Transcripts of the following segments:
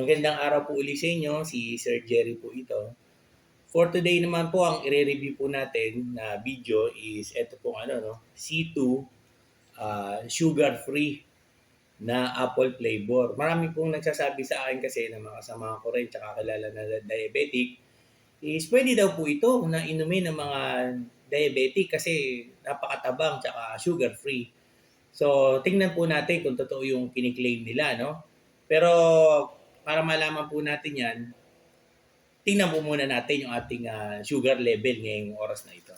Magandang araw po uli sa inyo, si Sir Jerry po ito. For today naman po, ang i-review po natin na video is ito po ano, no? C2 ah, sugar-free na apple flavor. Marami pong nagsasabi sa akin kasi ng mga kasama ko rin tsaka kilala na diabetic is pwede daw po ito na inumin ng mga diabetic kasi napakatabang tsaka sugar-free. So, tingnan po natin kung totoo yung kiniklaim nila, no? Pero para malaman po natin yan, tingnan po muna natin yung ating ah, sugar level ngayong oras na ito.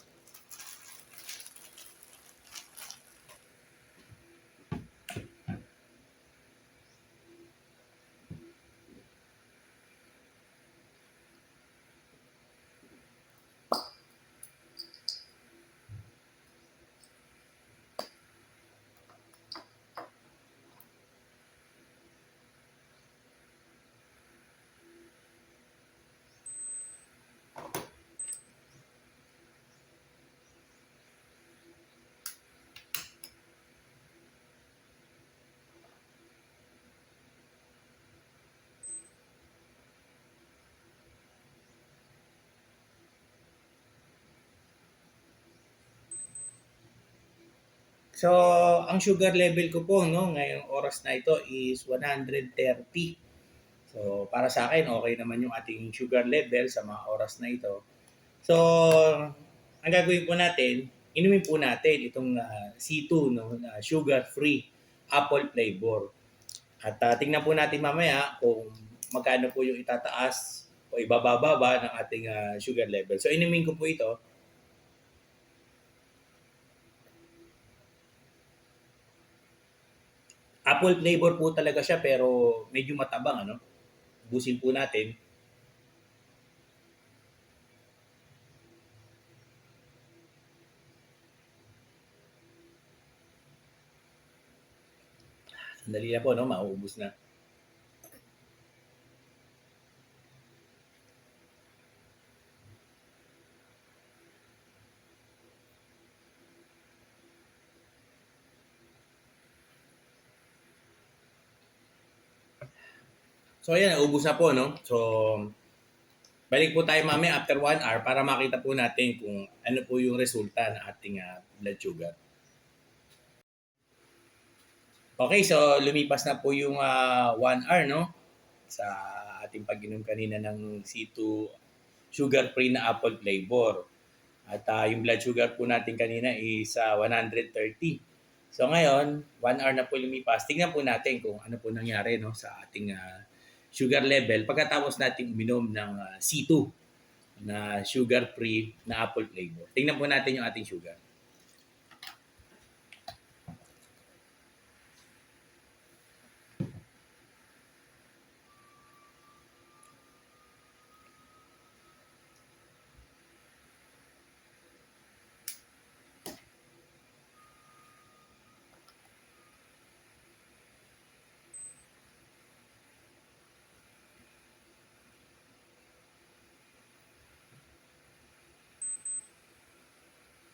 So, ang sugar level ko po no, ngayong oras na ito is 130. So, para sa akin, okay naman yung ating sugar level sa mga oras na ito. So, ang gagawin po natin, inumin po natin itong ah, C2, no, na sugar-free apple flavor. At ah, tingnan po natin mamaya kung magkano po yung itataas o ibababa ng ating ah, sugar level. So, inumin ko po ito. Apple flavor po talaga siya pero medyo matabang ano. Busin po natin. Sandali na po, no? Mauubos na. So ayan, ubos na po, no? So, balik po tayo mamaya after one hour para makita po natin kung ano po yung resulta ng ating ah, blood sugar. Okay, so lumipas na po yung ah, one hour, no? Sa ating pag-inom kanina ng C2 sugar-free na apple flavor. At ah, yung blood sugar po natin kanina is ah, 130. So ngayon, one hour na po lumipas. Tingnan po natin kung ano po nangyari no, sa ating ah, sugar level pagkatapos natin uminom ng ah, C2 na sugar-free na apple flavor. Tingnan po natin yung ating sugar.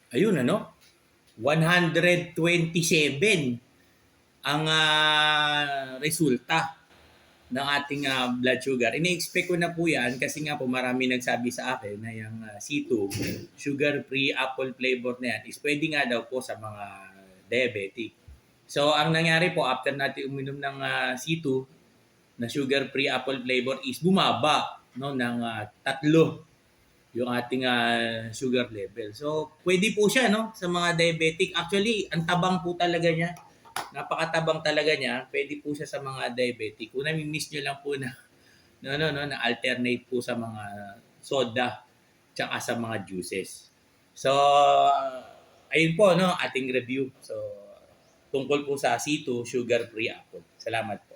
Ayun ano, 127 ang ah, resulta ng ating ah, blood sugar. Ini-expect ko na po yan kasi nga po marami nagsabi sa akin na yung ah, C2, sugar-free apple flavor na yan is pwede nga daw po sa mga diabetic. So, ang nangyari po after natin uminom ng ah, C2 na sugar-free apple flavor is bumaba no, ng ah, tatlo yung ating ah, sugar level. So, pwede po siya no sa mga diabetic. Actually, ang tabang po talaga niya. Napakatabang talaga niya. Pwede po siya sa mga diabetic. Kung nami-miss niyo lang po na no no no na alternate po sa mga soda tsaka sa mga juices. So, ayun po no ating review. So, tungkol po sa C2 sugar-free apple. Salamat.